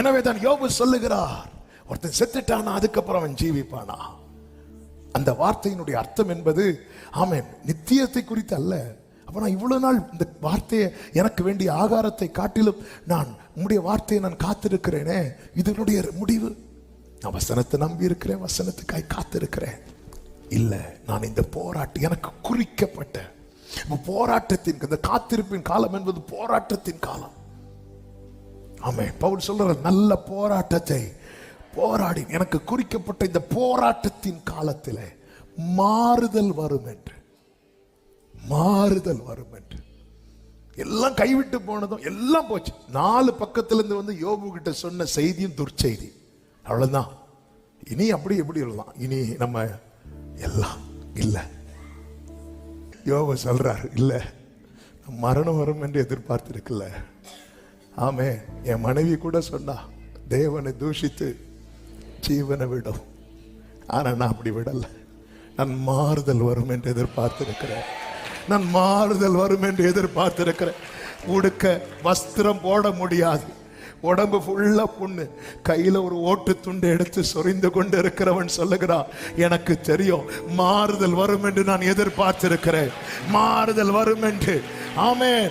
எனவே தான் யோபு சொல்லுகிறார் ஒருத்தன் செத்துட்டானா அதுக்கப்புறம் அவன் ஜீவிப்பானா? அந்த வார்த்தையினுடைய அர்த்தம் என்பது ஆமேன் நித்தியத்தை குறித்து அல்ல. அப்போ நான் இவ்வளோ நாள் இந்த வார்த்தையை எனக்கு வேண்டிய ஆகாரத்தை காட்டிலும் நான் உம்முடைய வார்த்தையை நான் காத்திருக்கிறேனே இதனுடைய முடிவு. நான் வசனத்தை நம்பி இருக்கிறேன் வசனத்துக்காய் காத்திருக்கிறேன். இல்லை நான் இந்த போராட்டம் எனக்கு குறிக்கப்பட்ட போராட்டத்தின் இந்த காத்திருப்பின் காலம் என்பது போராட்டத்தின் காலம். ஆமே பவுல் சொல்ற நல்ல போராட்டத்தை போராடி எனக்கு குறிக்கப்பட்ட இந்த போராட்டத்தின் காலத்தில் மாறுதல் வரும் என்று மாறுதல் வரும் என்று எல்லாம் கைவிட்டு போனதும் எல்லாம் போச்சு. நாலு பக்கத்துல இருந்து வந்து யோபு கிட்ட சொன்ன செய்தியும் துர்ச்செய்தி. அவ்வளவுதான். இனி அப்படி எப்படி சொல்லலாம் இனி நம்ம எல்லாம் இல்ல. யோபு சொல்றாரு இல்லை. மரணம் வரும் என்று எதிர்பார்த்திருக்கல. ஆமே என் மனைவி கூட சொன்னா தேவனை தூஷித்து ஜீவனை விடும். ஆனால் நான் அப்படி விடலை. நான் மாறுதல் வரும் என்று எதிர்பார்த்திருக்கிறேன். நான் மாறுதல் வரும் என்று எதிர்பார்த்திருக்கிறேன். உடுக்க வஸ்திரம் போட முடியாது. உடம்பு ஃபுல்லா புண்ணு. கையில ஒரு ஓட்டு துண்டு எடுத்து சொரிந்து கொண்டு இருக்கிறவன் சொல்லுகிறான் எனக்கு தெரியும் மாறுதல் வரும் என்று நான் எதிர்பார்த்திருக்கிறேன். மாறுதல் வரும் என்று. ஆமே